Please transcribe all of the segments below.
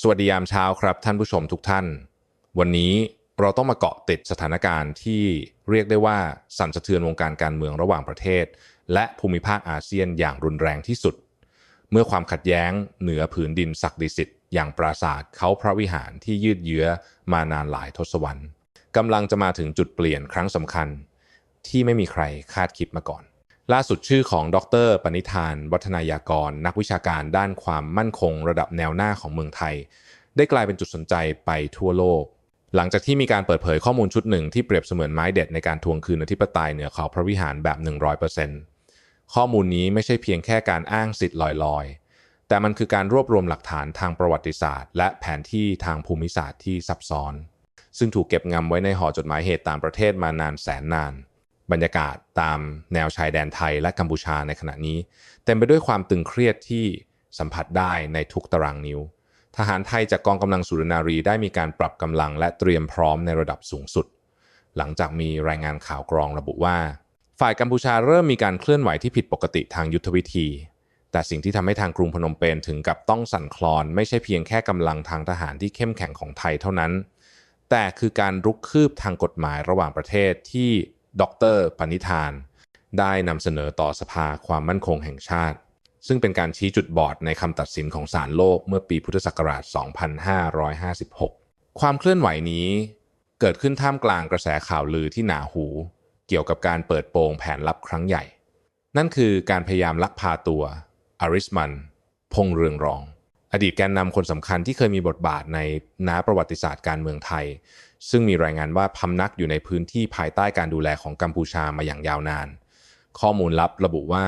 สวัสดียามเช้าครับท่านผู้ชมทุกท่าน วันนี้เราต้องมาเกาะติดสถานการณ์ที่เรียกได้ว่าสั่นสะเทือนวงการการเมืองระหว่างประเทศ และภูมิภาคอาเซียนอย่างรุนแรงที่สุด เมื่อความขัดแย้งเหนือผืนดินศักดิสิทธิ์อย่างปราสาทเขาพระวิหารที่ยืดเยื้อมานานหลายทศวรรษกำลังจะมาถึงจุดเปลี่ยนครั้งสำคัญ ที่ไม่มีใครคาดคิดมาก่อน ล่าสุดชื่อของดรปณิธาน วัฒนายากร นักวิชาการด้านความมั่นคงระดับแนวหน้าของเมืองไทย ได้กลายเป็นจุดสนใจไปทั่วโลก หลังจากที่มีการเปิดเผยข้อมูลชุดหนึ่งที่เปรียบเสมือนไม้เด็ดในการทวงคืนอธิปไตยเหนือเขาพระวิหารแบบ 100%ข้อมูลนี้ไม่ใช่เพียงแค่การอ้างสิทธิ์ลอยๆ แต่มันคือการรวบรวมหลักฐานทางประวัติศาสตร์ และแผนที่ทางภูมิศาสตร์ที่ซับซ้อน ซึ่งถูกเก็บงำไว้ในห่อจดหมายเหตุตามประเทศมานานแสนนาน บรรยากาศตามแนวชายแดนไทยและกัมพูชาในขณะนี้ เต็มไปด้วยความตึงเครียดที่สัมผัสได้ในทุกตารางนิ้ว ทหารไทยจากกองกำลังสุรนารีได้มีการปรับกำลังและเตรียมพร้อมในระดับสูงสุด หลังจากมีรายงานข่าวกรองระบุว่า ฝ่ายกัมพูชาเริ่มมีการเคลื่อนไหวที่ผิดปกติทางยุทธวิธี แต่สิ่งที่ทำให้ทางกรุงพนมเปญถึงกับต้องสั่นคลอน ไม่ใช่เพียงแค่กำลังทางทหารที่เข้มแข็งของไทยเท่านั้น แต่คือการรุกคืบทางกฎหมายระหว่างประเทศที่ ดรปณิธาน ได้นำเสนอต่อสภาความมั่นคงแห่งชาติ ซึ่งเป็นการชี้จุดบอดในคำตัดสินของศาลโลกเมื่อปีพุทธศักราช 2556 ความเคลื่อนไหวนี้เกิดขึ้นท่ามกลางกระแสข่าวลือที่หนาหู เกี่ยวกับการเปิดโปงแผนลับครั้งใหญ่ นั่นคือการพยายามลักพาตัวอาริสมัน พงเรืองรอง อดีตแกนนำคนสำคัญที่เคยมีบทบาทในนาประวัติศาสตร์การเมืองไทย ซึ่งมีรายงานว่าพำนักอยู่ในพื้นที่ภายใต้การดูแลของกัมพูชามาอย่างยาวนาน ข้อมูลลับระบุว่า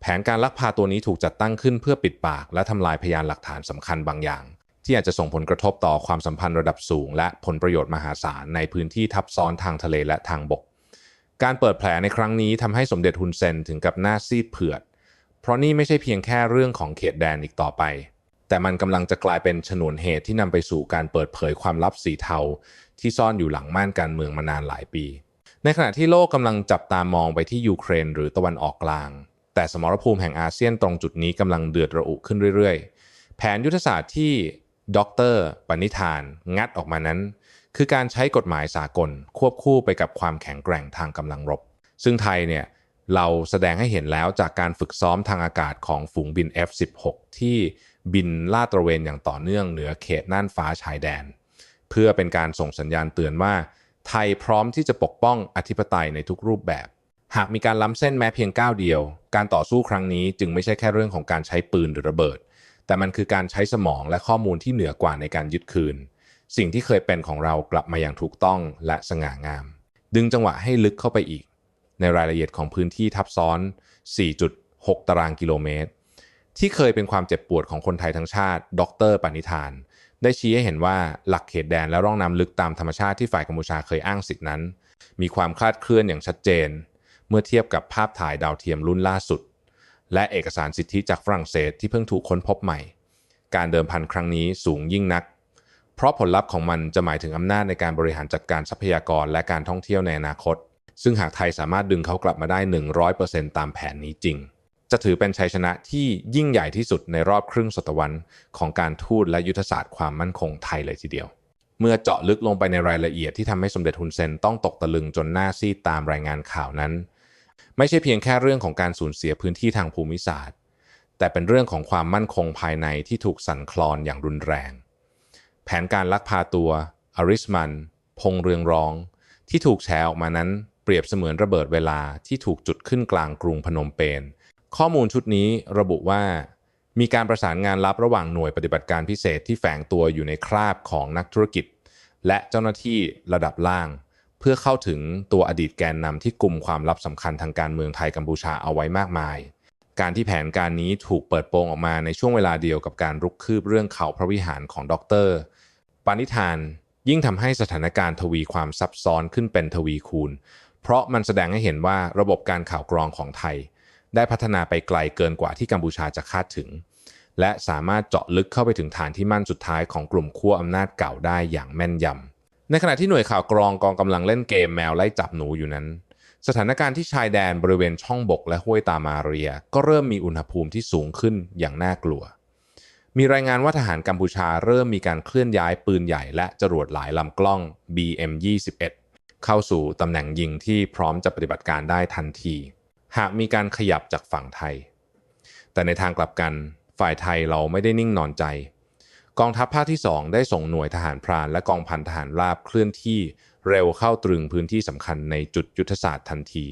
แผนการลักพาตัวนี้ถูกจัดตั้งขึ้นเพื่อปิดปาก และทำลายพยานหลักฐานสำคัญบางอย่าง ที่อาจจะส่งผลกระทบต่อความสัมพันธ์ระดับสูง และผลประโยชน์มหาศาลในพื้นที่ทับซ้อนทางทะเลและทางบก การเปิดแผลในครั้งนี้ทำให้สมเด็จฮุนเซนถึงกับหน้าซีดเผือด เพราะนี่ไม่ใช่เพียงแค่เรื่องของเขตแดนอีกต่อไปแต่มันกำลังจะกลายเป็นชนวนเหตุที่นำไปสู่การเปิดเผยความลับสีเทา ที่ซ่อนอยู่หลังม่านการเมืองมานานหลายปี ในขณะที่โลกกำลังจับตามองไปที่ยูเครนหรือตะวันออกกลาง แต่สมรภูมิแห่งอาเซียนตรงจุดนี้กำลังเดือดระอุขึ้นเรื่อยๆ แผนยุทธศาสตร์ที่ดรปณิธาน งัดออกมานั้น คือการใช้กฎหมายสากล ควบคู่ไปกับความแข็งแกร่งทางกำลังรบ ซึ่งไทยเนี่ยเราแสดงให้เห็นแล้วจากการฝึกซ้อมทางอากาศของฝูงบิน F-16 ที่บินลาดตระเวนอย่างต่อเนื่องเหนือเขตน่านฟ้าชายแดน เพื่อเป็นการส่งสัญญาณเตือนว่า ไทยพร้อมที่จะปกป้องอธิปไตยในทุกรูปแบบ หากมีการล้ำเส้นแม้เพียงก้าวเดียว การต่อสู้ครั้งนี้จึงไม่ใช่แค่เรื่องของการใช้ปืนหรือระเบิด แต่มันคือการใช้สมองและข้อมูลที่เหนือกว่าในการยึดคืน สิ่งที่เคยเป็นของเรากลับมาอย่างถูกต้องและสง่างาม ดึงจังหวะให้ลึกเข้าไปอีก ในรายละเอียดของพื้นที่ทับซ้อน 4.6 ตารางกิโลเมตรที่เคยเป็นความเจ็บปวดของคนไทยทั้งชาติ ดรปณิธาน ได้ชี้ให้เห็นว่าหลักเขตแดนและร่องน้ำลึกตามธรรมชาติที่ฝ่ายกัมพูชาเคยอ้างสิทธินั้น มีความคลาดเคลื่อนอย่างชัดเจน เมื่อเทียบกับภาพถ่ายดาวเทียมรุ่นล่าสุด และเอกสารสิทธิจากฝรั่งเศสที่เพิ่งถูกค้นพบใหม่ การเดิมพันครั้งนี้สูงยิ่งนัก เพราะผลลัพธ์ของมันจะหมายถึงอำนาจในการบริหารจัดการทรัพยากรและการท่องเที่ยวในอนาคต ซึ่งหากไทยสามารถดึงเขากลับมาได้ 100%ตามแผนนี้จริง จะถือเป็นชัยชนะที่ยิ่งใหญ่ที่สุดในรอบครึ่งศตวรรษของการทูตและยุทธศาสตร์ความมั่นคงไทยเลยทีเดียว เมื่อเจาะลึกลงไปในรายละเอียดที่ทำให้สมเด็จฮุนเซนต้องตกตะลึงจนหน้าซีดตามรายงานข่าวนั้น ไม่ใช่เพียงแค่เรื่องของการสูญเสียพื้นที่ทางภูมิศาสตร์ แต่เป็นเรื่องของความมั่นคงภายในที่ถูกสั่นคลอนอย่างรุนแรง แผนการลักพาตัวอาริสมัน พงเรืองรอง ที่ถูกแชร์ออกมานั้นเปรียบเสมือนระเบิดเวลาที่ถูกจุดขึ้นกลางกรุงพนมเปญ ข้อมูลชุดนี้ระบุว่ามีการประสานงานลับระหว่างหน่วยปฏิบัติการพิเศษที่แฝงตัวอยู่ในคราบของนักธุรกิจ และเจ้าหน้าที่ระดับล่าง เพื่อเข้าถึงตัวอดีตแกนนำที่กลุ่มความลับสำคัญทางการเมืองไทยกัมพูชาเอาไว้มากมาย การที่แผนการนี้ถูกเปิดโปงออกมาในช่วงเวลาเดียวกับการรุกคืบเรื่องเขาพระวิหารของดรปานิธาน ยิ่งทำให้สถานการณ์ทวีความซับซ้อนขึ้นเป็นทวีคูณ เพราะมันแสดงให้เห็นว่าระบบการข่าวกรองของไทย ได้พัฒนาไปไกลเกินกว่าที่กัมพูชาจะคาดถึง และสามารถเจาะลึกเข้าไปถึงฐานที่มั่นสุดท้ายของกลุ่มขั้วอำนาจเก่าได้อย่างแม่นยำในขณะที่หน่วยข่าวกรองกองกำลังเล่นเกมแมวไล่จับหนูอยู่นั้น สถานการณ์ที่ชายแดนบริเวณช่องบกและห้วยตามาเรีย ก็เริ่มมีอุณหภูมิที่สูงขึ้นอย่างน่ากลัว มีรายงานว่าทหารกัมพูชาเริ่มมีการเคลื่อนย้ายปืนใหญ่และจรวดหลายลำกล้อง BM-21 เข้าสู่ตำแหน่งยิงที่พร้อมจะปฏิบัติการได้ทันที หากมีการขยับจากฝั่งไทย แต่ในทางกลับกันฝ่ายไทยเราไม่ได้นิ่งนอนใจ กองทัพภาคที่ 2 ได้ส่งหน่วยทหารพรานและกองพันทหารราบเคลื่อนที่เร็วเข้าตรึงพื้นที่สำคัญในจุดยุทธศาสตร์ทันที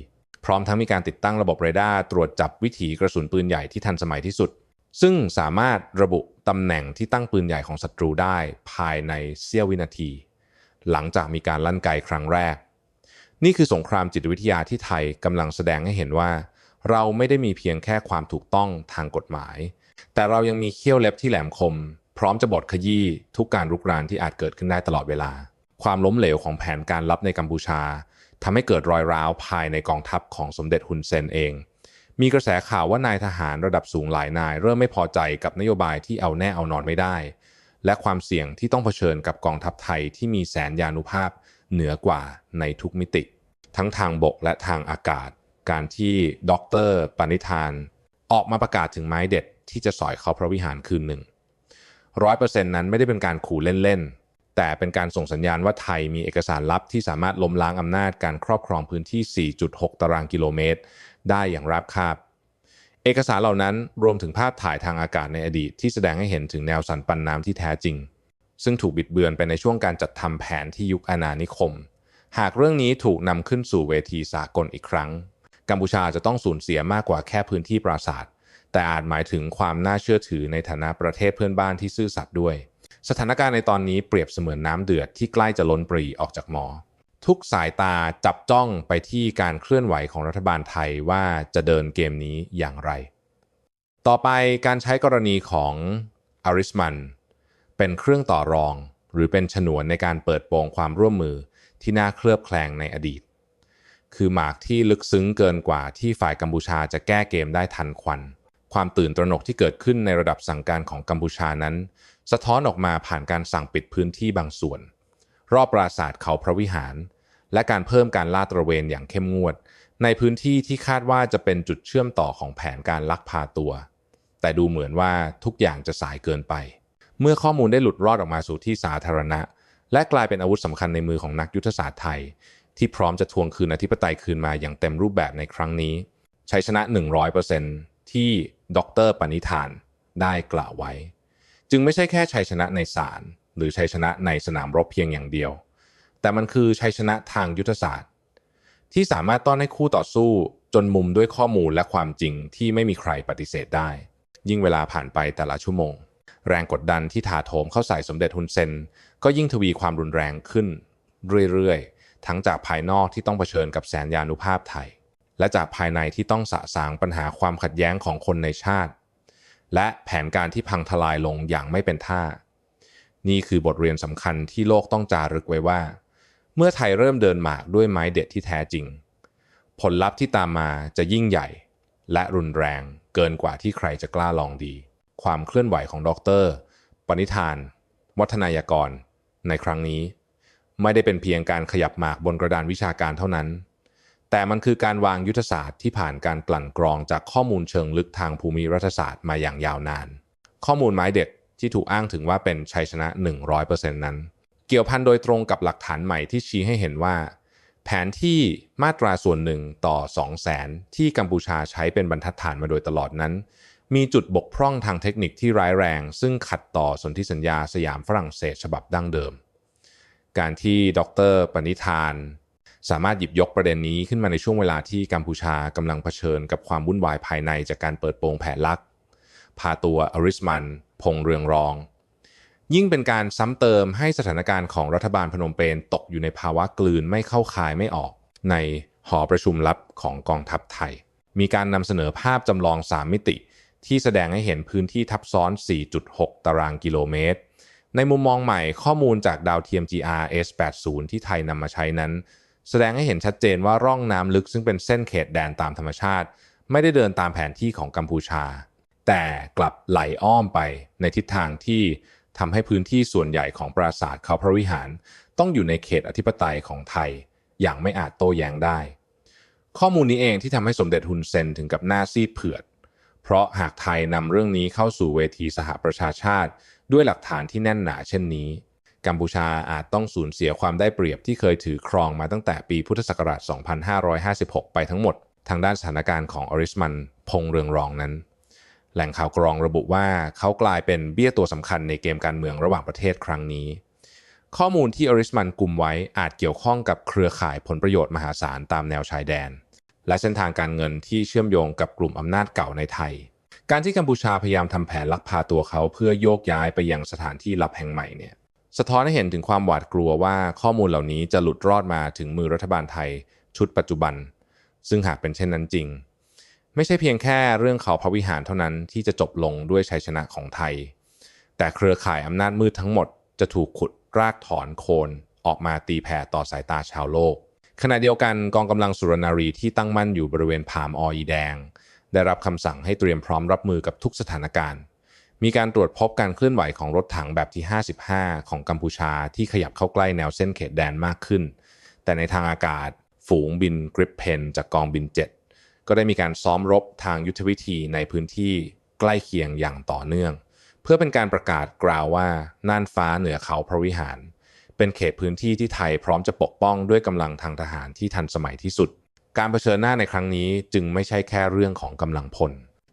พร้อมทั้งมีการติดตั้งระบบเรดาร์ตรวจจับวิถีกระสุนปืนใหญ่ที่ทันสมัยที่สุด ซึ่งสามารถระบุตำแหน่งที่ตั้งปืนใหญ่ของศัตรูได้ภายในเสี้ยววินาที หลังจากมีการลั่นไกครั้งแรก นี่คือสงครามจิตวิทยาที่ไทยกำลังแสดงให้เห็นว่า เราไม่ได้มีเพียงแค่ความถูกต้องทางกฎหมาย แต่เรายังมีเขี้ยวเล็บที่แหลมคม พร้อมจะบดขยี้ทุกการรุกรานที่อาจเกิดขึ้นได้ตลอดเวลา ความล้มเหลวของแผนการลับในกัมพูชาทำให้เกิดรอยร้าวภายในกองทัพของสมเด็จฮุนเซนเอง มีกระแสข่าวว่านายทหารระดับสูงหลายนาย เริ่มไม่พอใจกับนโยบายที่เอาแน่เอานอนไม่ได้ และความเสี่ยงที่ต้องเผชิญกับกองทัพไทยที่มีแสนยานุภาพ เหนือกว่าในทุกมิติ ทั้งทางบกและทางอากาศ การที่ด็อกเตอร์ปณิธาน ออกมาประกาศถึงไม้เด็ดที่จะสอยเขาพระวิหารคืนหนึ่งร้อยเปอร์เซ็นต์นั้นไม่ได้เป็นการขู่เล่นๆ แต่เป็นการส่งสัญญาณว่าไทยมีเอกสารลับที่สามารถล้มล้างอำนาจการครอบครองพื้นที่ 4.6 ตารางกิโลเมตร ได้อย่างราบคาบ เอกสารเหล่านั้นรวมถึงภาพถ่ายทางอากาศในอดีตที่แสดงให้เห็นถึงแนวสันปันน้ำที่แท้จริง ซึ่งถูกบิดเบือนไปในช่วงการจัดทำแผนที่ยุคอาณานิคม หากเรื่องนี้ถูกนำขึ้นสู่เวทีสากลอีกครั้ง กัมพูชาจะต้องสูญเสียมากกว่าแค่พื้นที่ปราสาท แต่อาจหมายถึงความน่าเชื่อถือในฐานะประเทศเพื่อนบ้านที่ซื่อสัตย์ด้วย สถานการณ์ในตอนนี้เปรียบเสมือนน้ำเดือดที่ใกล้จะล้นปรีออกจากหมอ ทุกสายตาจับจ้องไปที่การเคลื่อนไหวของรัฐบาลไทยว่าจะเดินเกมนี้อย่างไร ต่อไปการใช้กรณีของอาริสมัน เป็นเครื่องต่อรอง หรือเป็นฉนวนในการเปิดโปงความร่วมมือที่น่าเคลือบแคลงในอดีต คือหมากที่ลึกซึ้งเกินกว่าที่ฝ่ายกัมพูชาจะแก้เกมได้ทันควัน ความตื่นตระหนกที่เกิดขึ้นในระดับสั่งการของกัมพูชานั้น สะท้อนออกมาผ่านการสั่งปิดพื้นที่บางส่วน รอบปราสาทเขาพระวิหาร และการเพิ่มการลาดตระเวนอย่างเข้มงวด ในพื้นที่ที่คาดว่าจะเป็นจุดเชื่อมต่อของแผนการลักพาตัว แต่ดูเหมือนว่าทุกอย่างจะสายเกินไป เมื่อข้อมูลได้หลุดรอดออกมาสู่ที่สาธารณะ และกลายเป็นอาวุธสำคัญในมือของนักยุทธศาสตร์ไทย ที่พร้อมจะทวงคืนอธิปไตยคืนมาอย่างเต็มรูปแบบในครั้งนี้ ชัยชนะ 100%ที่ดรปณิธานได้กล่าวไว้ จึงไม่ใช่แค่ชัยชนะในศาลหรือชัยชนะในสนามรบเพียงอย่างเดียว แต่มันคือชัยชนะทางยุทธศาสตร์ ที่สามารถต้อนให้คู่ต่อสู้จนมุมด้วยข้อมูลและความจริงที่ไม่มีใครปฏิเสธได้ ยิ่งเวลาผ่านไปแต่ละชั่วโมง แรงกดดันที่ถาโถมเข้าใส่สมเด็จฮุนเซนก็ยิ่งทวีความรุนแรงขึ้นเรื่อยๆ ทั้งจากภายนอกที่ต้องเผชิญกับแสนยานุภาพไทย และจากภายในที่ต้องสะสางปัญหาความขัดแย้งของคนในชาติ และแผนการที่พังทลายลงอย่างไม่เป็นท่า นี่คือบทเรียนสำคัญที่โลกต้องจารึกไว้ว่า เมื่อไทยเริ่มเดินหมากด้วยไม้เด็ดที่แท้จริง ผลลัพธ์ที่ตามมาจะยิ่งใหญ่ และรุนแรงเกินกว่าที่ใครจะกล้าลองดี ความเคลื่อนไหวของดรปณิธาน วัฒนายกร ในครั้งนี้ ไม่ได้เป็นเพียงการขยับหมากบนกระดานวิชาการเท่านั้น แต่มันคือการวางยุทธศาสตร์ที่ผ่านการกลั่นกรองจากข้อมูลเชิงลึกทางภูมิรัฐศาสตร์มาอย่างยาวนาน ข้อมูลไม้เด็ดที่ถูกอ้างถึงว่าเป็นชัยชนะ 100%นั้น เกี่ยวพันโดยตรงกับหลักฐานใหม่ที่ชี้ให้เห็นว่า แผนที่มาตราส่วนหนึ่งต่อ 2 0 0แสนที่กัมพูชาใช้เป็นบรรทัดฐานมาโดยตลอดนั้น มีจุดบกพร่องทางเทคนิคที่ร้ายแรง ซึ่งขัดต่อสนธิสัญญาสยามฝรั่งเศสฉบับดั้งเดิม การที่ดรปณิธาน สามารถหยิบยกประเด็นนี้ขึ้นมาในช่วงเวลาที่กัมพูชากำลังเผชิญกับความวุ่นวายภายในจากการเปิดโปงแผนลัก พาตัวอริสมัน พงเรืองรอง ยิ่งเป็นการซ้ำเติมให้สถานการณ์ของรัฐบาลพนมเปญตกอยู่ในภาวะกลืนไม่เข้าคายไม่ออก ในหอประชุมลับของกองทัพไทย มีการนำเสนอภาพจำลอง 3 มิติ ที่แสดงให้เห็นพื้นที่ทับซ้อน 4.6 ตารางกิโลเมตร ในมุมมองใหม่ข้อมูลจากดาวเทียม GRS 80ที่ไทยนำมาใช้นั้น แสดงให้เห็นชัดเจนว่าร่องน้ำลึกซึ่งเป็นเส้นเขตแดนตามธรรมชาติ ไม่ได้เดินตามแผนที่ของกัมพูชา แต่กลับไหลอ้อมไปในทิศทางที่ทำให้พื้นที่ส่วนใหญ่ของปราสาทเขาพระวิหาร ต้องอยู่ในเขตอธิปไตยของไทย อย่างไม่อาจโต้แย้งได้ ข้อมูลนี้เองที่ทำให้สมเด็จฮุนเซนถึงกับหน้าซีดเผือด เพราะหากไทยนำเรื่องนี้เข้าสู่เวทีสหประชาชาติ ด้วยหลักฐานที่แน่นหนาเช่นนี้ กัมพูชาอาจต้องสูญเสียความได้เปรียบที่เคยถือครองมาตั้งแต่ปีพุทธศักราช 2556 ไปทั้งหมด ทางด้านสถานการณ์ของอริสมันพงเรืองรองนั้น แหล่งข่าวกรองระบุว่าเขากลายเป็นเบี้ยตัวสำคัญในเกมการเมืองระหว่างประเทศครั้งนี้ ข้อมูลที่อริสมันกลุ่มไว้อาจเกี่ยวข้องกับเครือข่ายผลประโยชน์มหาศาลตามแนวชายแดน และเส้นทางการเงินที่เชื่อมโยงกับกลุ่มอำนาจเก่าในไทย การที่กัมพูชาพยายามทำแผนลักพาตัวเขาเพื่อโยกย้ายไปยังสถานที่ลับแห่งใหม่เนี่ยสะท้อนให้เห็นถึงความหวาดกลัวว่าข้อมูลเหล่านี้จะหลุดรอดมาถึงมือรัฐบาลไทย ชุดปัจจุบัน ซึ่งหากเป็นเช่นนั้นจริง ไม่ใช่เพียงแค่เรื่องเขาพระวิหารเท่านั้นที่จะจบลงด้วยชัยชนะของไทย แต่เครือข่ายอำนาจมืดทั้งหมดจะถูกขุดรากถอนโคนออกมาตีแผ่ต่อสายตาชาวโลก ขณะเดียวกันกองกำลังสุรนารีที่ตั้งมั่นอยู่บริเวณผามออีแดง ได้รับคำสั่งให้เตรียมพร้อมรับมือกับทุกสถานการณ์ มีการตรวจพบการเคลื่อนไหวของรถถังแบบที่ 55 ของกัมพูชาที่ขยับเข้าใกล้แนวเส้นเขตแดนมากขึ้น แต่ในทางอากาศ ฝูงบินกริปเพนจากกองบิน 7 ก็ได้มีการซ้อมรบทางยุทธวิธีในพื้นที่ใกล้เคียงอย่างต่อเนื่อง เพื่อเป็นการประกาศกล่าวว่าน่านฟ้าเหนือเขาพระวิหาร เป็นเขตพื้นที่ที่ไทยพร้อมจะปกป้องด้วยกำลังทางทหารที่ทันสมัยที่สุด การเผชิญหน้าในครั้งนี้จึงไม่ใช่แค่เรื่องของกำลังพล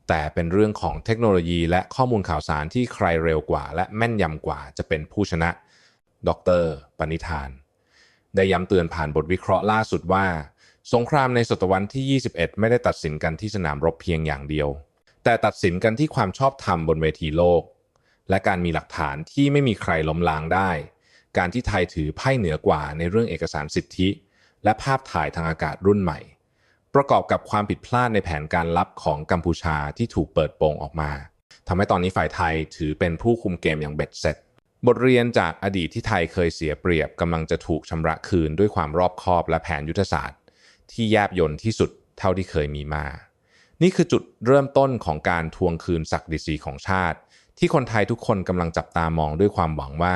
แต่เป็นเรื่องของเทคโนโลยีและข้อมูลข่าวสารที่ใครเร็วกว่า และแม่นยำกว่าจะเป็นผู้ชนะ ดรปณิธาน ได้ย้ำเตือนผ่านบทวิเคราะห์ล่าสุดว่า สงครามในศตวรรษที่ 21 ไม่ได้ตัดสินกันที่สนามรบเพียงอย่างเดียว แต่ตัดสินกันที่ความชอบธรรมบนเวทีโลก และการมีหลักฐานที่ไม่มีใครล้มล้างได้ การที่ไทยถือไพ่เหนือกว่าในเรื่องเอกสารสิทธิ และภาพถ่ายทางอากาศรุ่นใหม่ ประกอบกับความผิดพลาดในแผนการลับของกัมพูชาที่ถูกเปิดโปงออกมาทำให้ตอนนี้ฝ่ายไทยถือเป็นผู้คุมเกมอย่างเบ็ดเสร็จ บทเรียนจากอดีตที่ไทยเคยเสียเปรียบกำลังจะถูกชำระคืนด้วยความรอบคอบและแผนยุทธศาสตร์ ที่แยบยลที่สุดเท่าที่เคยมีมา นี่คือจุดเริ่มต้นของการทวงคืนศักดิ์ศรีของชาติ ที่คนไทยทุกคนกำลังจับตามองด้วยความหวังว่า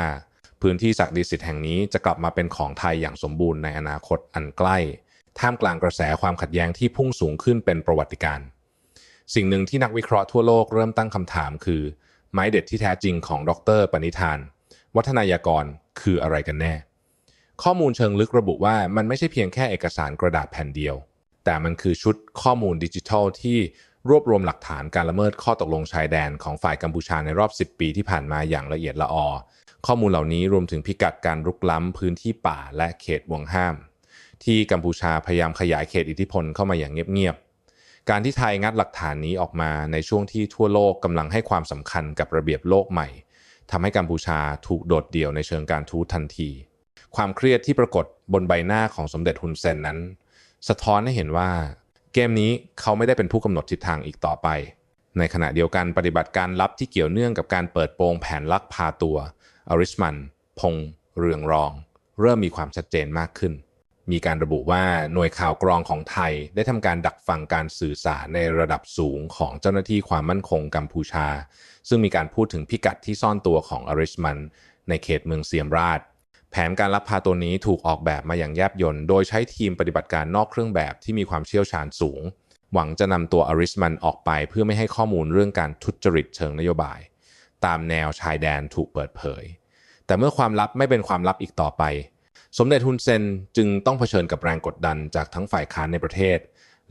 พื้นที่ศักดิ์สิทธิ์แห่งนี้จะกลับมาเป็นของไทยอย่างสมบูรณ์ในอนาคตอันใกล้ ท่ามกลางกระแสความขัดแย้งที่พุ่งสูงขึ้นเป็นประวัติการณ์สิ่งหนึ่งที่นักวิเคราะห์ทั่วโลกเริ่มตั้งคำถามคือ ไม้เด็ดที่แท้จริงของดรปณิธาน วัฒนายากรคืออะไรกันแน่ ข้อมูลเชิงลึกระบุว่ามันไม่ใช่เพียงแค่เอกสารกระดาษแผ่นเดียว แต่มันคือชุดข้อมูลดิจิทัลที่รวบรวมหลักฐานการละเมิดข้อตกลงชายแดนของฝ่ายกัมพูชาในรอบ 10 ปีที่ผ่านมาอย่างละเอียดละออ ข้อมูลเหล่านี้รวมถึงพิกัดการรุกล้ำพื้นที่ป่าและเขตวงห้าม ที่กัมพูชาพยายามขยายเขตอิทธิพลเข้ามาอย่างเงียบๆ การที่ไทยงัดหลักฐานนี้ออกมาในช่วงที่ทั่วโลกกำลังให้ความสำคัญกับระเบียบโลกใหม่ทำให้กัมพูชาถูกโดดเดี่ยวในเชิงการทูตทันที ความเครียดที่ปรากฏบนใบหน้าของสมเด็จฮุนเซนนั้น สะท้อนให้เห็นว่า เกมนี้เขาไม่ได้เป็นผู้กำหนดทิศทางอีกต่อไป ในขณะเดียวกันปฏิบัติการลับที่เกี่ยวเนื่องกับการเปิดโปงแผนลักพาตัว อริสมัน พงเรืองรอง เริ่มมีความชัดเจนมากขึ้น มีการระบุว่าหน่วยข่าวกรองของไทยได้ทำการดักฟังการสื่อสารในระดับสูงของเจ้าหน้าที่ความมั่นคงกัมพูชา ซึ่งมีการพูดถึงพิกัดที่ซ่อนตัวของอริสมัน ในเขตเมืองเซียมราช แผนการลักพาตัวนี้ถูกออกแบบมาอย่างแยบยลโดยใช้ทีมปฏิบัติการนอกเครื่องแบบที่มีความเชี่ยวชาญสูงหวังจะนำตัวอริสมันออกไปเพื่อไม่ให้ข้อมูลเรื่องการทุจริตเชิงนโยบาย ตามแนวชายแดนถูกเปิดเผย แต่เมื่อความลับไม่เป็นความลับอีกต่อไป สมเด็จฮุนเซนจึงต้องเผชิญกับแรงกดดันจากทั้งฝ่ายค้านในประเทศ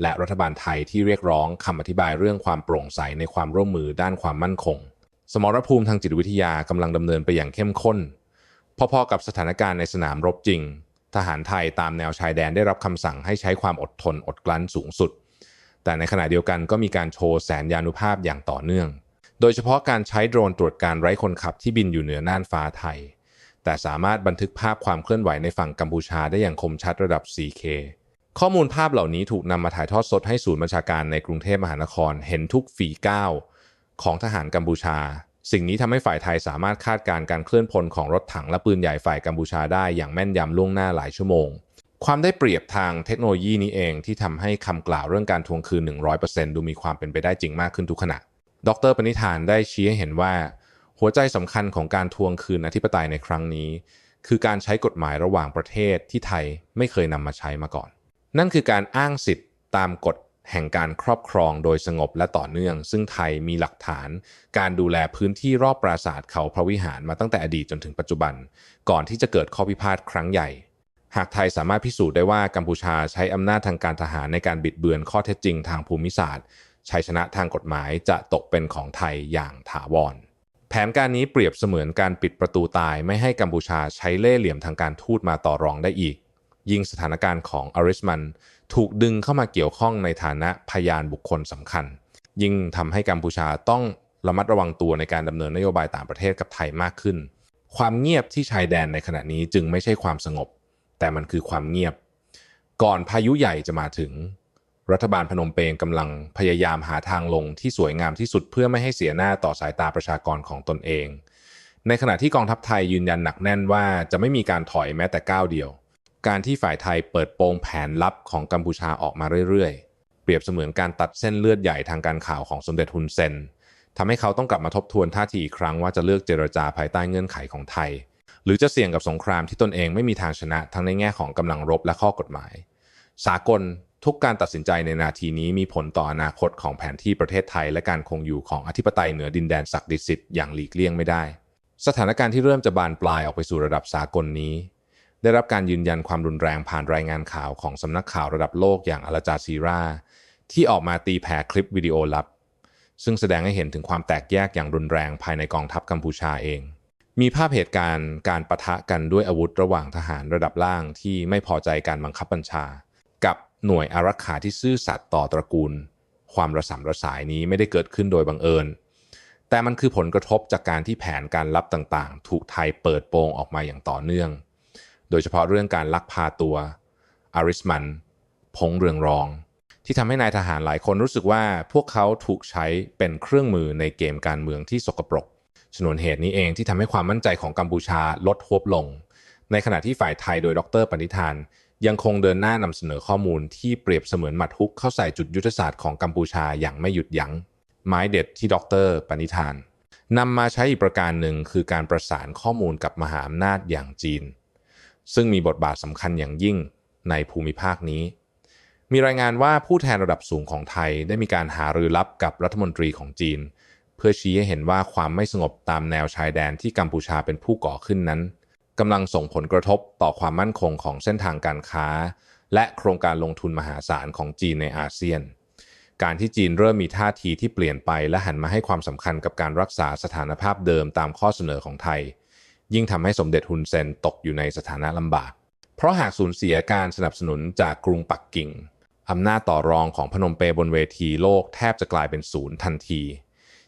และรัฐบาลไทยที่เรียกร้องคำอธิบายเรื่องความโปร่งใสในความร่วมมือด้านความมั่นคง สมรภูมิทางจิตวิทยากำลังดำเนินไปอย่างเข้มข้น พอๆกับสถานการณ์ในสนามรบจริง ทหารไทยตามแนวชายแดนได้รับคำสั่งให้ใช้ความอดทนอดกลั้นสูงสุด แต่ในขณะเดียวกันก็มีการโชว์แสนยานุภาพอย่างต่อเนื่อง โดยเฉพาะการใช้โดรนตรวจการไร้คนขับที่บินอยู่เหนือน่านฟ้าไทย แต่สามารถบันทึกภาพความเคลื่อนไหวในฝั่งกัมพูชาได้อย่างคมชัดระดับ 4K ข้อมูลภาพเหล่านี้ถูกนำมาถ่ายทอดสดให้ศูนย์บัญชาการในกรุงเทพมหานครเห็นทุกฝีก้าวของทหารกัมพูชา สิ่งนี้ทำให้ฝ่ายไทยสามารถคาดการณ์การเคลื่อนพลของรถถังและปืนใหญ่ฝ่ายกัมพูชาได้อย่างแม่นยำล่วงหน้าหลายชั่วโมง ความได้เปรียบทางเทคโนโลยีนี้เองที่ทำให้คำกล่าวเรื่องการทวงคืน 100%ดูมีความเป็นไปได้จริงมากขึ้นทุกขณะ ดรปณิธานได้ชี้ให้เห็นว่า หัวใจสำคัญของการทวงคืนอธิปไตยในครั้งนี้ คือการใช้กฎหมายระหว่างประเทศที่ไทยไม่เคยนำมาใช้มาก่อน นั่นคือการอ้างสิทธิ์ตามกฎแห่งการครอบครองโดยสงบและต่อเนื่อง ซึ่งไทยมีหลักฐาน การดูแลพื้นที่รอบปราสาทเขาพระวิหารมาตั้งแต่อดีตจนถึงปัจจุบัน ก่อนที่จะเกิดข้อพิพาทครั้งใหญ่ หากไทยสามารถพิสูจน์ได้ว่ากัมพูชาใช้อำนาจทางการทหารในการบิดเบือนข้อเท็จจริงทางภูมิศาสตร์ ชัยชนะทางกฎหมายจะตกเป็นของไทยอย่างถาวร แผนการนี้เปรียบเสมือนการปิดประตูตายไม่ให้กัมพูชาใช้เล่ห์เหลี่ยมทางการทูตมาต่อรองได้อีก ยิ่งสถานการณ์ของอาริสมันถูกดึงเข้ามาเกี่ยวข้องในฐานะพยานบุคคลสำคัญ ยิ่งทำให้กัมพูชาต้องระมัดระวังตัวในการดำเนินนโยบายต่างประเทศกับไทยมากขึ้น ความเงียบที่ชายแดนในขณะนี้จึงไม่ใช่ความสงบ แต่มันคือความเงียบ ก่อนพายุใหญ่จะมาถึง รัฐบาลพนมเปญกำลังพยายามหาทางลงที่สวยงามที่สุดเพื่อไม่ให้เสียหน้าต่อสายตาประชากรของตนเอง ในขณะที่กองทัพไทยยืนยันหนักแน่นว่าจะไม่มีการถอยแม้แต่ก้าวเดียว การที่ฝ่ายไทยเปิดโปงแผนลับของกัมพูชาออกมาเรื่อยๆ เปรียบเสมือนการตัดเส้นเลือดใหญ่ทางการข่าวของสมเด็จฮุนเซนทำให้เขาต้องกลับมาทบทวนท่าทีอีกครั้งว่าจะเลือกเจรจาภายใต้เงื่อนไขของไทย หรือจะเสี่ยงกับสงครามที่ตนเองไม่มีทางชนะทั้งในแง่ของกำลังรบและข้อกฎหมาย สากล ทุกการตัดสินใจในนาทีนี้มีผลต่ออนาคตของแผนที่ประเทศไทย และการคงอยู่ของอธิปไตยเหนือดินแดนศักดิสิทธิ์อย่างหลีกเลี่ยงไม่ได้ สถานการณ์ที่เริ่มจะบานปลายออกไปสู่ระดับสากลนี้ ได้รับการยืนยันความรุนแรงผ่านรายงานข่าวของสำนักข่าวระดับโลกอย่างอาลจาซีราที่ออกมาตีแผ่คลิปวิดีโอลับ ซึ่งแสดงให้เห็นถึงความแตกแยกอย่างรุนแรงภายในกองทัพกัมพูชาเอง มีภาพเหตุการณ์การประทะกันด้วยอาวุธระหว่างทหารระดับล่างที่ไม่พอใจการบังคับบัญชา กับ หน่วยอารักขาที่ซื่อสัตย์ต่อตระกูล ความระสำระสายนี้ไม่ได้เกิดขึ้นโดยบังเอิญ แต่มันคือผลกระทบจากการที่แผนการลับต่างๆ ถูกไทยเปิดโปงออกมาอย่างต่อเนื่อง โดยเฉพาะเรื่องการลักพาตัวอาริสมัน พงเรืองรอง ที่ทำให้นายทหารหลายคนรู้สึกว่าพวกเขาถูกใช้เป็นเครื่องมือในเกมการเมืองที่สกปรกชนวนเหตุนี้เองที่ทำให้ความมั่นใจของกัมพูชาลดทวบลง ในขณะที่ฝ่ายไทยโดยดรปณิธาน ยังคงเดินหน้านำเสนอข้อมูลที่เปรียบเสมือนหมัดฮุกเข้าใส่จุดยุทธศาสตร์ของกัมพูชาอย่างไม่หยุดยัง้งไม้เด็ดที่ดรปณิธานนำมาใช้อีกประการหนึ่งคือการประสานข้อมูลกับมหาอำนาจอย่างจีน ซึ่งมีบทบาทสำคัญอย่างยิ่งในภูมิภาคนี้ มีรายงานว่าผู้แทนระดับสูงของไทยได้มีการหารือลับกับรัฐมนตรีของจีน เพื่อชี้ให้เห็นว่าความไม่สงบตามแนวชายแดนที่กัมพูชาเป็นผู้ก่อขึ้นนั้น กำลังส่งผลกระทบต่อความมั่นคงของเส้นทางการค้า และโครงการลงทุนมหาศาลของจีนในอาเซียน การที่จีนเริ่มมีท่าทีที่เปลี่ยนไปและหันมาให้ความสำคัญกับการรักษาสถานภาพเดิมตามข้อเสนอของไทย ยิ่งทำให้สมเด็จฮุนเซนตกอยู่ในสถานะลำบาก เพราะหากสูญเสียการสนับสนุนจากกรุงปักกิ่งอำนาจต่อรองของพนมเปญบนเวทีโลกแทบจะกลายเป็นศูนย์ทันที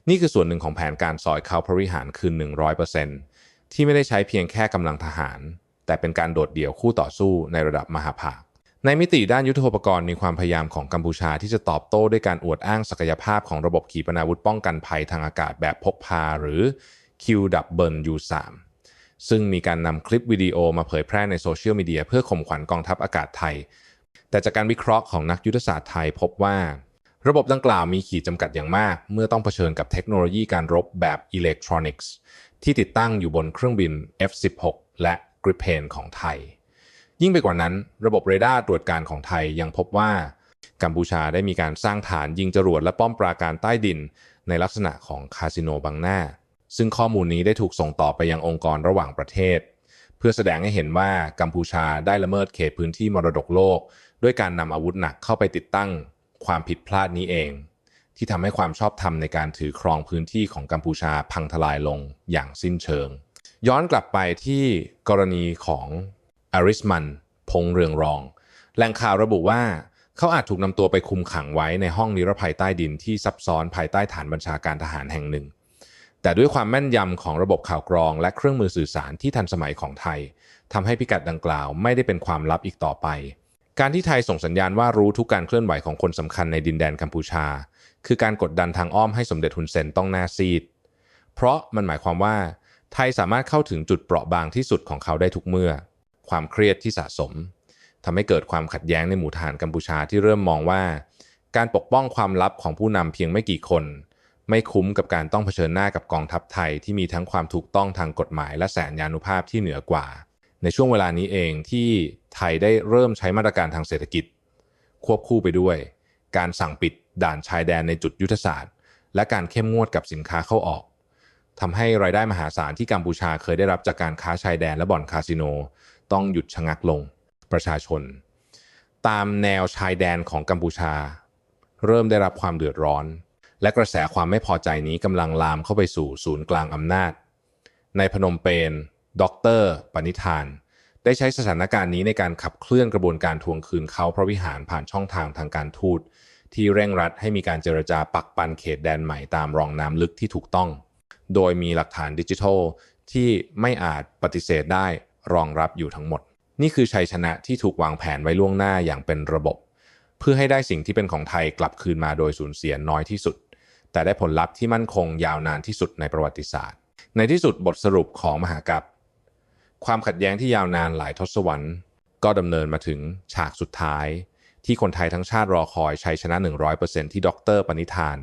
นี่คือส่วนหนึ่งของแผนการสอยเขาพระวิหารคืน100% ที่ไม่ได้ใช้เพียงแค่กำลังทหาร แต่เป็นการโดดเดี่ยวคู่ต่อสู้ในระดับมหาภาค ในมิติด้านยุทธปกรณ์มีความพยายามของกัมพูชาที่จะตอบโต้ด้วยการอวดอ้างศักยภาพของระบบขีปนาวุธป้องกันภัยทางอากาศแบบพกพาหรือ QW-U3 ซึ่งมีการนำคลิปวิดีโอมาเผยแพร่ในโซเชียลมีเดียเพื่อข่มขวัญกองทัพอากาศไทย แต่จากการวิเคราะห์ของนักยุทธศาสตร์ไทยพบว่า ระบบดังกล่าวมีขีดจำกัดอย่างมาก เมื่อต้องเผชิญกับเทคโนโลยีการรบแบบอิเล็กทรอนิกส์ ที่ติดตั้งอยู่บนเครื่องบิน F-16 และ Gripen ของไทย ยิ่งไปกว่านั้น ระบบเรดาร์ตรวจการของไทยยังพบว่า กัมพูชาได้มีการสร้างฐานยิงจรวดและป้อมปราการใต้ดิน ในลักษณะของคาสิโนบางหน้า ซึ่งข้อมูลนี้ได้ถูกส่งต่อไปยังองค์กรระหว่างประเทศ เพื่อแสดงให้เห็นว่ากัมพูชาได้ละเมิดเขตพื้นที่มรดกโลก ด้วยการนำอาวุธหนักเข้าไปติดตั้งความผิดพลาดนี้เอง ที่ทำให้ความชอบธรรมในการถือครองพื้นที่ของกัมพูชาพังทลายลงอย่างสิ้นเชิง ย้อนกลับไปที่กรณีของอาริสมัน พงเรืองรอง แหล่งข่าวระบุว่าเขาอาจถูกนำตัวไปคุมขังไว้ในห้องนิรภัยใต้ดินที่ซับซ้อนภายใต้ฐานบัญชาการทหารแห่งหนึ่ง แต่ด้วยความแม่นยำของระบบข่าวกรอง และเครื่องมือสื่อสารที่ทันสมัยของไทยทำให้พิกัดดังกล่าวไม่ได้เป็นความลับอีกต่อไป การที่ไทยส่งสัญญาณว่ารู้ทุกการเคลื่อนไหวของคนสำคัญในดินแดนกัมพูชา คือการกดดันทางอ้อมให้สมเด็จฮุนเซนต้องหน้าซีด เพราะมันหมายความว่าไทยสามารถเข้าถึงจุดเปราะบางที่สุดของเขาได้ทุกเมื่อ ความเครียดที่สะสมทำให้เกิดความขัดแย้งในหมู่ทหารกัมพูชาที่เริ่มมองว่า การปกป้องความลับของผู้นำเพียงไม่กี่คน ไม่คุ้มกับการต้องเผชิญหน้ากับกองทัพไทยที่มีทั้งความถูกต้องทางกฎหมายและแสนยานุภาพที่เหนือกว่า ในช่วงเวลานี้เองที่ไทยได้เริ่มใช้มาตรการทางเศรษฐกิจ ควบคู่ไปด้วย การสั่งปิด ด่านชายแดนในจุดยุทธศาสตร์ และการเข้มงวดกับสินค้าเข้าออกทำให้รายได้มหาศาลที่กัมพูชาเคยได้รับจากการค้าชายแดนและบ่อนคาสิโน ต้องหยุดชะงักลงประชาชน ตามแนวชายแดนของกัมพูชา เริ่มได้รับความเดือดร้อน และกระแสความไม่พอใจนี้กำลังลามเข้าไปสู่ศูนย์กลางอำนาจ ในพนมเปญด็อกเตอร์ปณิธาน ได้ใช้สถานการณ์นี้ในการขับเคลื่อนกระบวนการทวงคืนเขาพระวิหารผ่านช่องทางทางการทูต ที่เร่งรัดให้มีการเจรจาปักปันเขตแดนใหม่ตามรองน้ำลึกที่ถูกต้อง โดยมีหลักฐานดิจิทัลที่ไม่อาจปฏิเสธได้รองรับอยู่ทั้งหมด นี่คือชัยชนะที่ถูกวางแผนไว้ล่วงหน้าอย่างเป็นระบบ เพื่อให้ได้สิ่งที่เป็นของไทยกลับคืนมาโดยสูญเสียน้อยที่สุด แต่ได้ผลลัพธ์ที่มั่นคงยาวนานที่สุดในประวัติศาสตร์ ในที่สุดบทสรุปของมหากรัปความขัดแย้งที่ยาวนานหลายทศวรรษ ก็ดำเนินมาถึงฉากสุดท้าย ที่คนไทยทั้งชาติรอคอยชัยชนะ 100%ที่ดรปณิธาน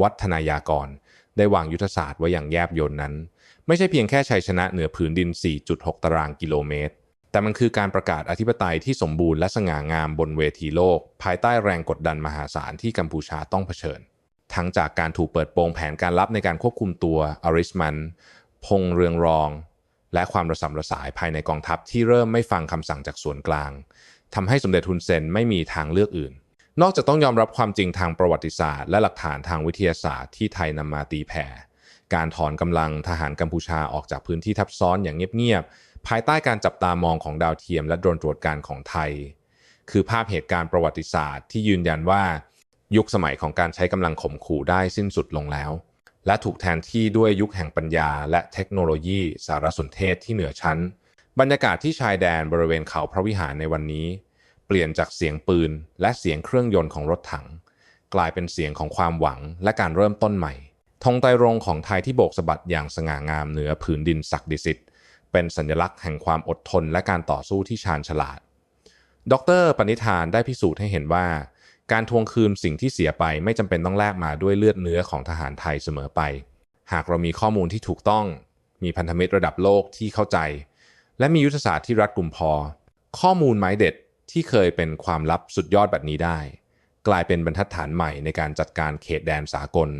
วัฒนายากร ได้วางยุทธศาสตร์ไว้อย่างแยบยลนั้น ไม่ใช่เพียงแค่ชัยชนะเหนือผืนดิน 4.6 ตารางกิโลเมตร แต่มันคือการประกาศอธิปไตยที่สมบูรณ์และสง่างามบนเวทีโลก ภายใต้แรงกดดันมหาศาลที่กัมพูชาต้องเผชิญ ทั้งจากการถูกเปิดโปงแผนการลับในการควบคุมตัวอาริสมันพงเรืองรองและความระสำระสายภายในกองทัพที่เริ่มไม่ฟังคำสั่งจากส่วนกลาง ทำให้สมเด็จทุนเซนไม่มีทางเลือกอื่น นอกจากต้องยอมรับความจริงทางประวัติศาสตร์ และหลักฐานทางวิทยาศาสตร์ที่ไทยนำมาตีแผ่การถอนกำลังทหารกัมพูชาออกจากพื้นที่ทับซ้อนอย่างเงียบๆภายใต้การจับตามองของดาวเทียมและโดรนตรวจการของไทย คือภาพเหตุการณ์ประวัติศาสตร์ที่ยืนยันว่ายุคสมัยของการใช้กำลังข่มขู่ได้สิ้นสุดลงแล้ว และถูกแทนที่ด้วยยุคแห่งปัญญาและเทคโนโลยีสารสนเทศที่เหนือชั้น บรรยากาศที่ชายแดนบริเวณเขาพระวิหารในวันนี้ เปลี่ยนจากเสียงปืนและเสียงเครื่องยนต์ของรถถัง กลายเป็นเสียงของความหวังและการเริ่มต้นใหม่ธงไตรรงของไทยที่โบกสะบัดอย่างสง่างามเหนือผืนดินศักดิสิทธิ์เป็นสัญลักษณ์แห่งความอดทนและการต่อสู้ที่ชาญฉลาด ดรปณิธานได้พิสูจน์ให้เห็นว่า การทวงคืนสิ่งที่เสียไปไม่จำเป็นต้องแลกมาด้วยเลือดเนื้อของทหารไทยเสมอไป หากเรามีข้อมูลที่ถูกต้อง มีพันธมิตรระดับโลกที่เข้าใจ และมียุทธศาสตร์ที่รัดกุมพอ ข้อมูลไม้เด็ดที่เคยเป็นความลับสุดยอดแบบนี้ได้ กลายเป็นบรรทัดฐานใหม่ในการจัดการเขตแดนสากล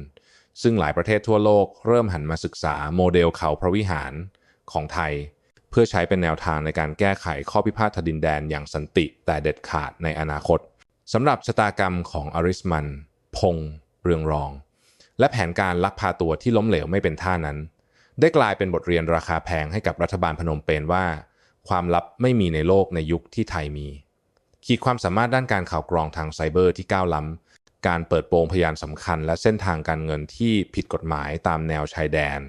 ซึ่งหลายประเทศทั่วโลกเริ่มหันมาศึกษาโมเดลเขาพระวิหารของไทย เพื่อใช้เป็นแนวทางในการแก้ไขข้อพิพาทดินแดนอย่างสันติแต่เด็ดขาดในอนาคตสำหรับชะตากรรมของอริสมัน พง เรืองรอง และแผนการลักพาตัวที่ล้มเหลวไม่เป็นท่านั้น ได้กลายเป็นบทเรียนราคาแพงให้กับรัฐบาลพนมเปญว่า ความลับไม่มีในโลกในยุคที่ไทยมี ขีดความสามารถด้านการข่าวกรองทางไซเบอร์ที่ก้าวล้ำ การเปิดโปงพยานสำคัญ และเส้นทางการเงินที่ผิดกฎหมายตามแนวชายแดน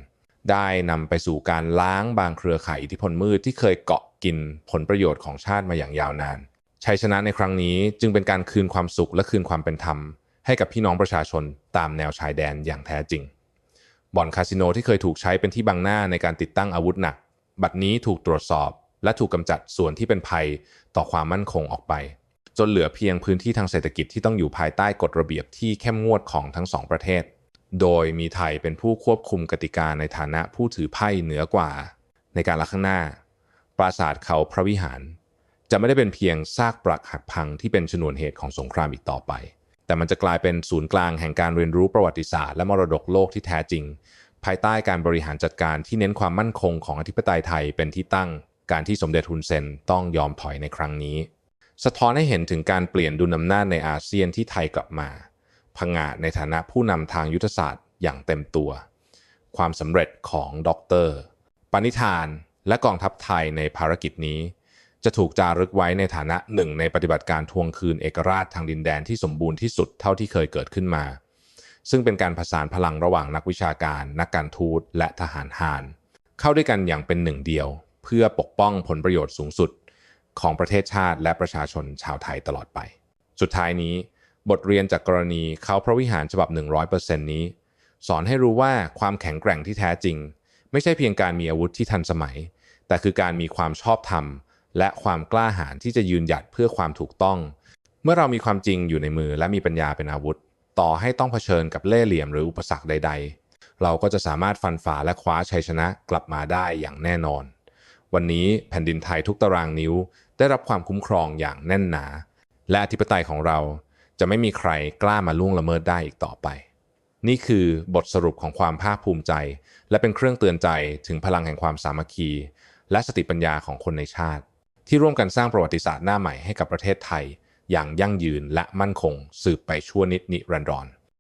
ได้นำไปสู่การล้างบางเครือข่ายอิทธิพลมืดที่เคยเกาะกินผลประโยชน์ของชาติมาอย่างยาวนานชัยชนะในครั้งนี้จึงเป็นการคืนความสุขและคืนความเป็นธรรม ให้กับพี่น้องประชาชนตามแนวชายแดนอย่างแท้จริง บ่อนคาสิโนที่เคยถูกใช้เป็นที่บังหน้าในการติดตั้งอาวุธหนัก บัดนี้ถูกตรวจสอบ และถูกกำจัดส่วนที่เป็นภัยต่อความมั่นคงออกไป จนเหลือเพียงพื้นที่ทางเศรษฐกิจที่ต้องอยู่ภายใต้กฎระเบียบที่เข้มงวดของทั้งสองประเทศ โดยมีไทยเป็นผู้ควบคุมกติกาในฐานะผู้ถือไพ่เหนือกว่า ในการละข้างหน้า ปราสาทเขาพระวิหาร จะไม่ได้เป็นเพียงซากปรักหักพังที่เป็นชนวนเหตุของสงครามอีกต่อไป แต่มันจะกลายเป็นศูนย์กลางแห่งการเรียนรู้ประวัติศาสตร์และมรดกโลกที่แท้จริง ภายใต้การบริหารจัดการที่เน้นความมั่นคงของอธิปไตยไทยเป็นที่ตั้ง การที่สมเด็จฮุนเซนต้องยอมถอยในครั้งนี้ สะท้อนให้เห็นถึงการเปลี่ยนดุลอำนาจในอาเซียนที่ไทยกลับมาผงาดในฐานะผู้นำทางยุทธศาสตร์อย่างเต็มตัว ความสำเร็จของดรปณิธานและกองทัพไทยในภารกิจนี้ จะถูกจารึกไว้ในฐานะหนึ่งในปฏิบัติการทวงคืนเอกราชทางดินแดนที่สมบูรณ์ที่สุดเท่าที่เคยเกิดขึ้นมา ซึ่งเป็นการผสานพลังระหว่างนักวิชาการ นักการทูตและทหารหาน เข้าด้วยกันอย่างเป็นหนึ่งเดียว เพื่อปกป้องผลประโยชน์สูงสุดของประเทศชาติและประชาชนชาวไทยตลอดไป สุดท้ายนี้ บทเรียนจากกรณีเขาพระวิหารฉบับ 100%นี้ สอนให้รู้ว่าความแข็งแกร่งที่แท้จริง ไม่ใช่เพียงการมีอาวุธที่ทันสมัย แต่คือการมีความชอบธรรม และความกล้าหาญที่จะยืนหยัดเพื่อความถูกต้อง เมื่อเรามีความจริงอยู่ในมือและมีปัญญาเป็นอาวุธ ต่อให้ต้องเผชิญกับเล่ห์เหลี่ยมหรืออุปสรรคใด ๆ เราก็จะสามารถฟันฝ่าและคว้าชัยชนะกลับมาได้อย่างแน่นอน วันนี้แผ่นดินไทยทุกตารางนิ้ว ได้รับความคุ้มครองอย่างแน่นหนา และอธิปไตยของเราจะไม่มีใครกล้ามาล่วงละเมิดได้อีกต่อไป นี่คือบทสรุปของความภาคภูมิใจ และเป็นเครื่องเตือนใจถึงพลังแห่งความสามัคคี และสติปัญญาของคนในชาติ ที่ร่วมกันสร้างประวัติศาสตร์หน้าใหม่ให้กับประเทศไทย อย่างยั่งยืนและมั่นคงสืบไปชั่วนิดนิรันดร